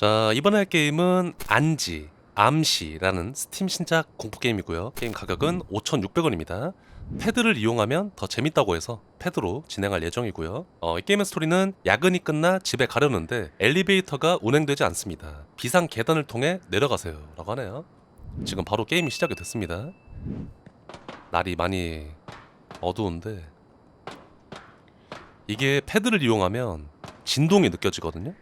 자 이번에 할 게임은 안지 암시라는 스팀 신작 공포 게임이고요. 게임 가격은 5,600원입니다. 패드를 이용하면 더 재밌다고 해서 패드로 진행할 예정이고요. 어, 이 게임의 스토리는 야근이 끝나 집에 가려는데 엘리베이터가 운행되지 않습니다. 비상 계단을 통해 내려가세요라고 하네요. 지금 바로 게임이 시작이 됐습니다. 날이 많이 어두운데 이게 패드를 이용하면 진동이 느껴지거든요.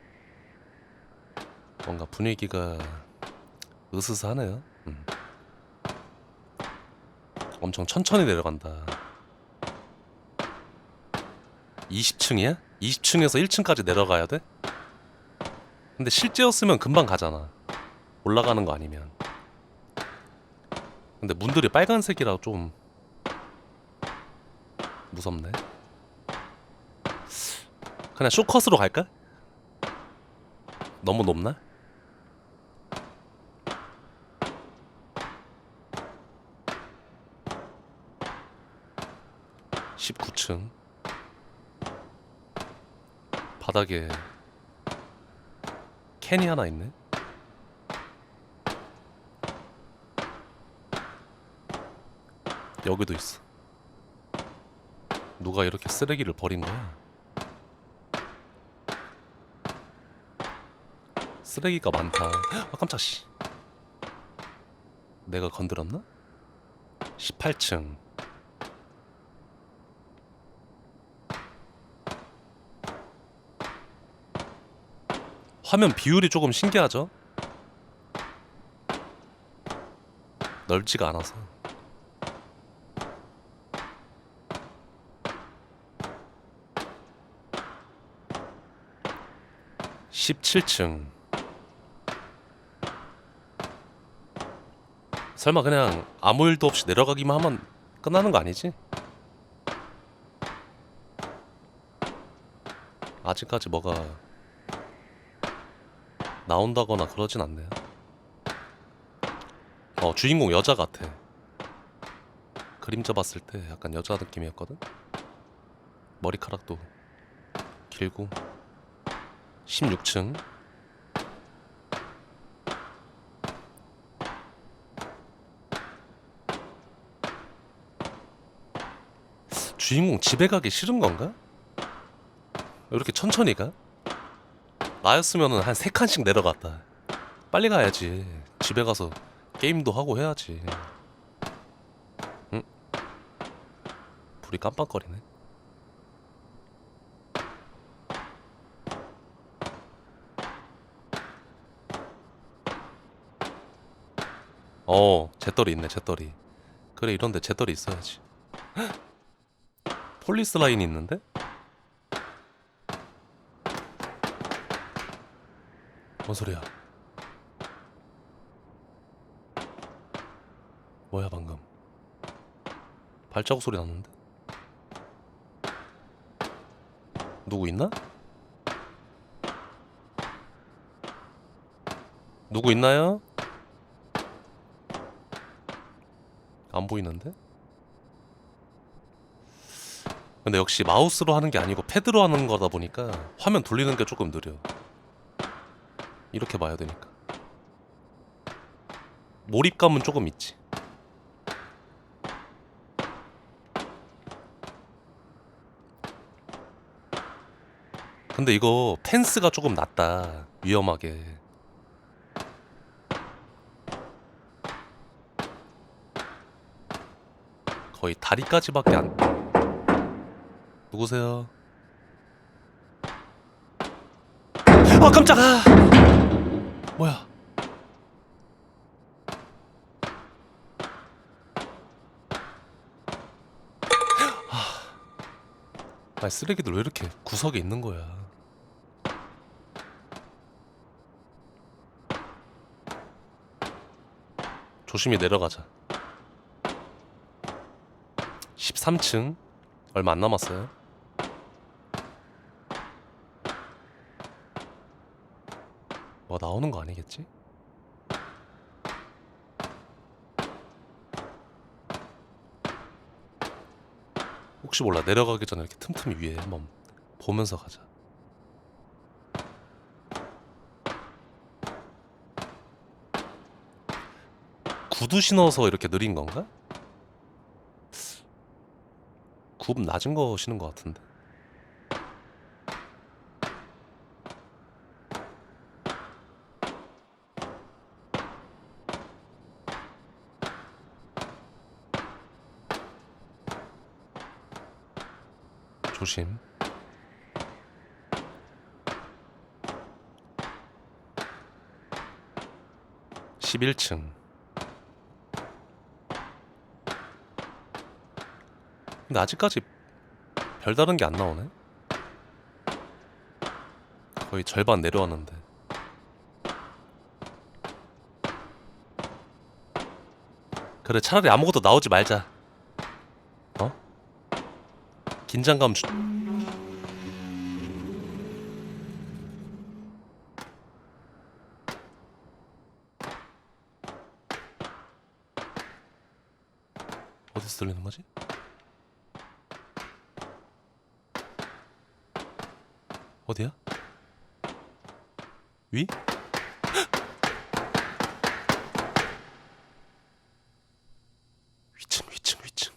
뭔가 분위기가 으스스하네요. 음. 엄청 천천히 내려간다. 20층이야? 20층에서 1층까지 내려가야 돼? 근데 실제였으면 금방 가잖아. 올라가는 거 아니면. 근데 문들이 빨간색이라 좀 무섭네. 그냥 쇼컷으로 갈까? 너무 높나? 19층 바닥에 캔이 하나 있네. 여기도 있어. 누가 이렇게 쓰레기를 버린 거야? 쓰레기가 많다. 아 깜짝 씨. 내가 건드렸나? 18층. 화면 비율이 조금 신기하죠? 넓지가 않아서. (17층) 설마 그냥 아무 일도 없이 내려가기만 하면 끝나는 거 아니지? 아직까지 뭐가 나온다거나 그러진 않네요. 어, 주인공 여자 같아. 그림자 봤을 때 약간 여자 느낌이었거든? 머리카락도 길고. 16층. 주인공 집에 가기 싫은 건가? 왜 이렇게 천천히 가? 나였으면은 한 세 칸씩 내려갔다. 빨리 가야지. 집에 가서 게임도 하고 해야지. 응? 불이 깜빡거리네. 어, 잿더리 있네, 잿더리. 그래, 이런데 잿더리 있어야지. 헉! 폴리스 라인이 있는데? 뭔 소리야? 뭐야 방금? 발자국 소리 났는데? 누구 있나? 누구 있나요? 안 보이는데? 근데 역시 마우스로 하는 게 아니고 패드로 하는 거다 보니까 화면 돌리는 게 조금 느려. 이렇게 봐야 되니까. 몰입감은 조금 있지. 근데 이거 펜스가 조금 낮다. 위험하게. 거의 다리까지밖에 안 누구세요? 아 깜짝아 뭐야? 아, 쓰레기들 왜 이렇게 구석에 있는 거야? 조심히 내려가자. 13층 얼마 안 남았어요. 뭐 나오는 거 아니겠지? 혹시 몰라 내려가기 전에 이렇게 틈틈이 위에 한번 보면서 가자 구두 신어서 이렇게 느린 건가? 굽 낮은 거 신은 것 같은데 조심. 십일 층 근데 아직까지 별다른 게 안 나오네. 거의 절반 내려왔는데. 그래 차라리 아무것도 나오지 말자. 어? 긴장감 주... 어디서 들리는 거지? 어디야? 위? 위층 위층 위층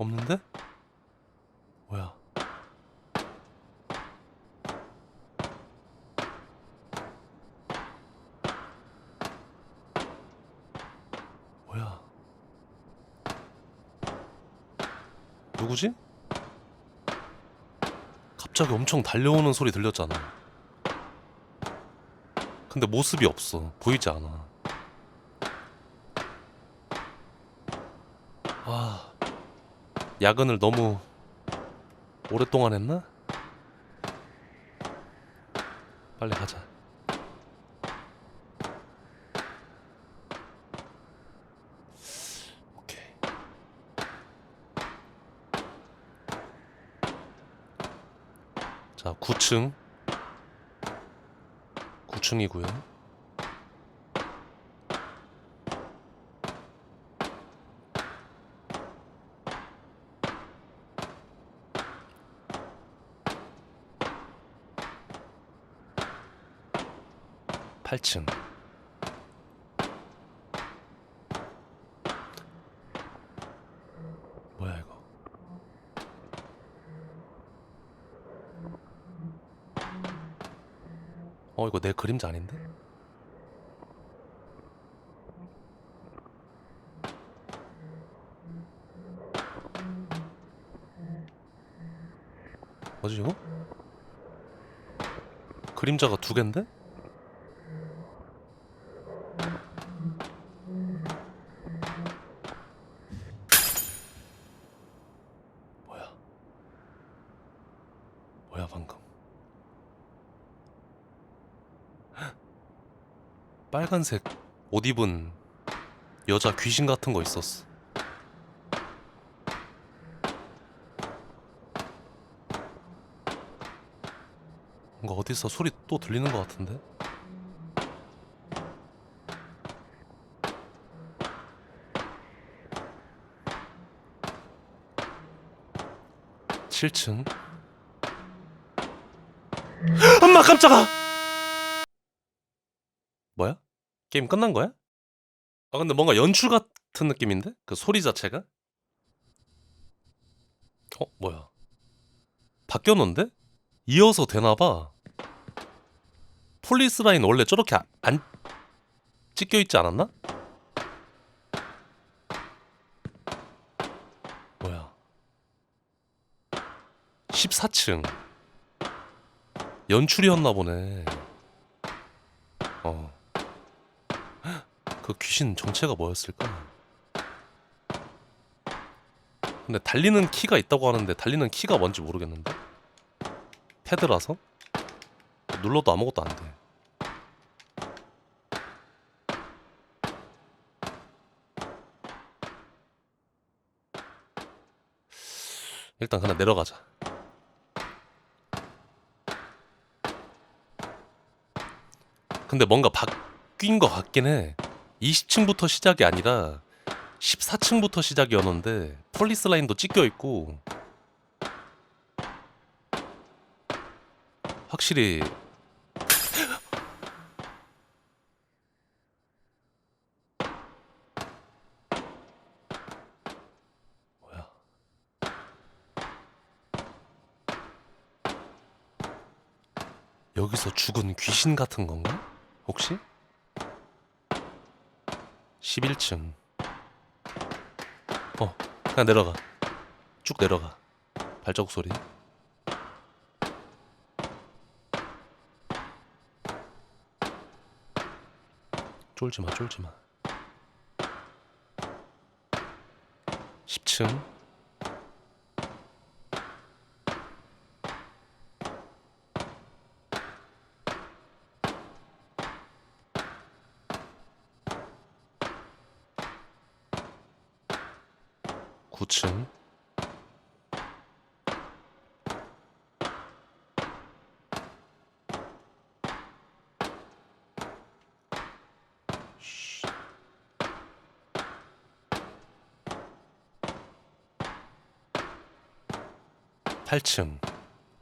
없는데? 뭐야? 뭐야? 누구지? 갑자기 엄청 달려오는 소리 들렸잖아. 근데 모습이 없어. 보이지 않아. 아, 야근을 너무 오랫동안 했나? 빨리 가자. 자, 9층. 9층이고요. 팔층 뭐야 이거? 어 이거 내 그림자 아닌데? 뭐지 이거? 그림자가 두 갠데? 뭐야? 뭐야 방금? 헉! 빨간색 옷 입은 여자 귀신 같은 거 있었어. 뭔가 어디서 소리 또 들리는 것 같은데? 칠층 엄마 깜짝아! 뭐야? 게임 끝난 거야? 아 근데 뭔가 연출 같은 느낌인데? 그 소리 자체가? 어 뭐야? 바뀌었는데? 이어서 되나봐. 폴리스 라인 원래 저렇게 아- 안 찢겨 있지 않았나? 뭐야? 14층 연출이었나 보네. 어. 헉, 그 귀신 정체가 뭐였을까? 근데 달리는 키가 있다고 하는데 달리는 키가 뭔지 모르겠는데. 패드라서 눌러도 아무것도 안 돼. 일단 그냥 내려가자. 근데 뭔가 바뀐 것 같긴 해. 20층부터 시작이 아니라 14층부터 시작이었는데 폴리스 라인도 찍혀 있고 확실히 뭐야 여기서 죽은 귀신 같은 건가? 혹시? 11층. 어, 그냥 내려가. 쭉 내려가. 발자국 소리. 쫄지 마, 쫄지 마. 10층. 8층.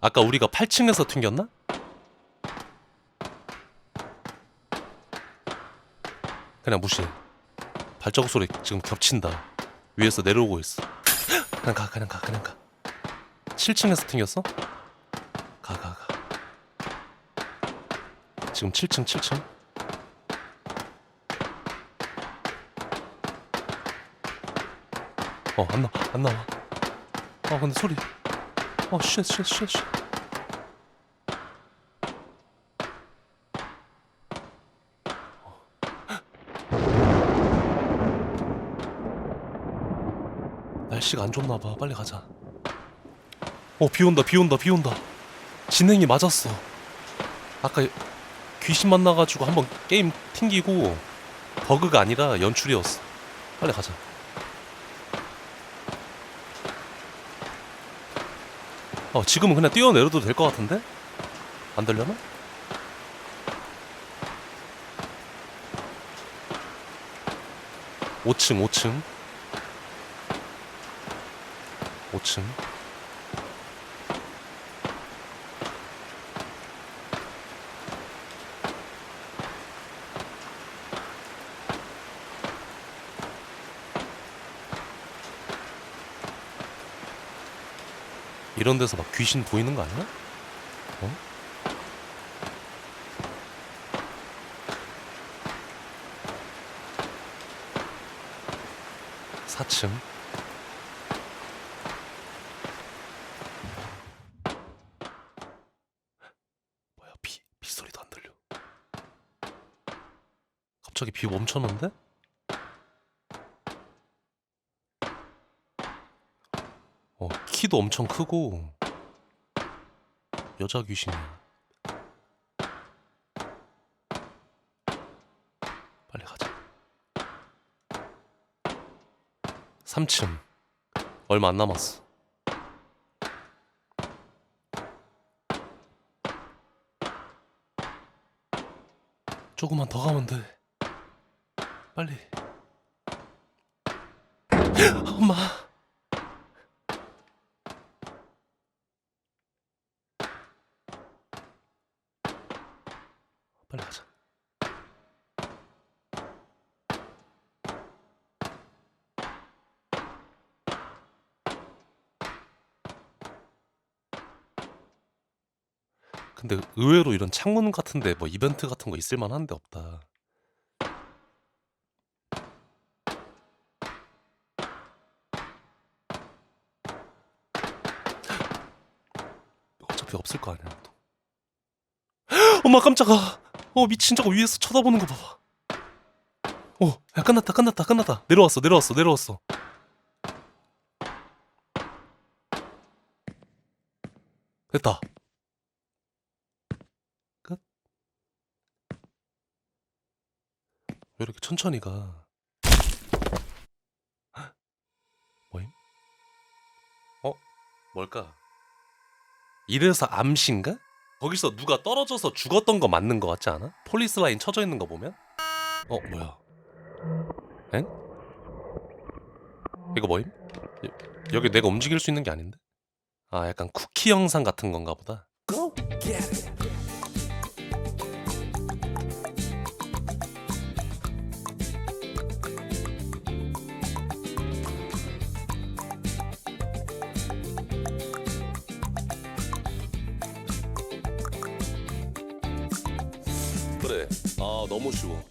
아까 우리가 8층에서 튕겼나? 그냥 무시. 발자국 소리 지금 겹친다. 위에서 내려오고 있어. 그냥 가 그냥 가 그냥 가. 7층에서 튕겼어? 가 가가. 지금 7층 7층? 어안 나와 안 나와. 아 근데 소리. 어, 쉣, 쉣, 쉣, 쉣. 날씨가 안 좋나 봐. 빨리 가자. 어, 비 온다, 비 온다, 비 온다. 진행이 맞았어. 아까 귀신 만나가지고 한번 게임 튕기고 버그가 아니라 연출이었어. 빨리 가자. 어, 지금은 그냥 뛰어내려도 될 것 같은데? 안 되려나? 오층오층오층 이런 데서 막 귀신 보이는 거 아니야? 어? 사층 뭐야 비, 비 소리도 안 들려 갑자기 비 멈췄는데? 어, 키도 엄청 크고 여자 귀신이야. 빨리 가자. 3층. 얼마 안 남았어. 조금만 더 가면 돼. 빨리. 엄마. 빨리 가자. 근데 의외로 이런 창문 같은데 뭐 이벤트 같은 거 있을 만한데 없다. 어차피 없을 거 아니야. 또. 엄마 깜짝아. 어 미친 저거 위에서 쳐다보는 거 봐봐. 어, 야 끝났다 끝났다 끝났다. 내려왔어 내려왔어 내려왔어. 됐다. 왜 이렇게 천천히 가? 헉, 뭐임? 어? 뭘까? 이래서 암시인가? 거기서 누가 떨어져서 죽었던 거 맞는 거 같지 않아? 폴리스 라인 쳐져 있는 거 보면? 어 뭐야? 엥? 이거 뭐임? 여, 여기 내가 움직일 수 있는 게 아닌데? 아 약간 쿠키 영상 같은 건가 보다. easy,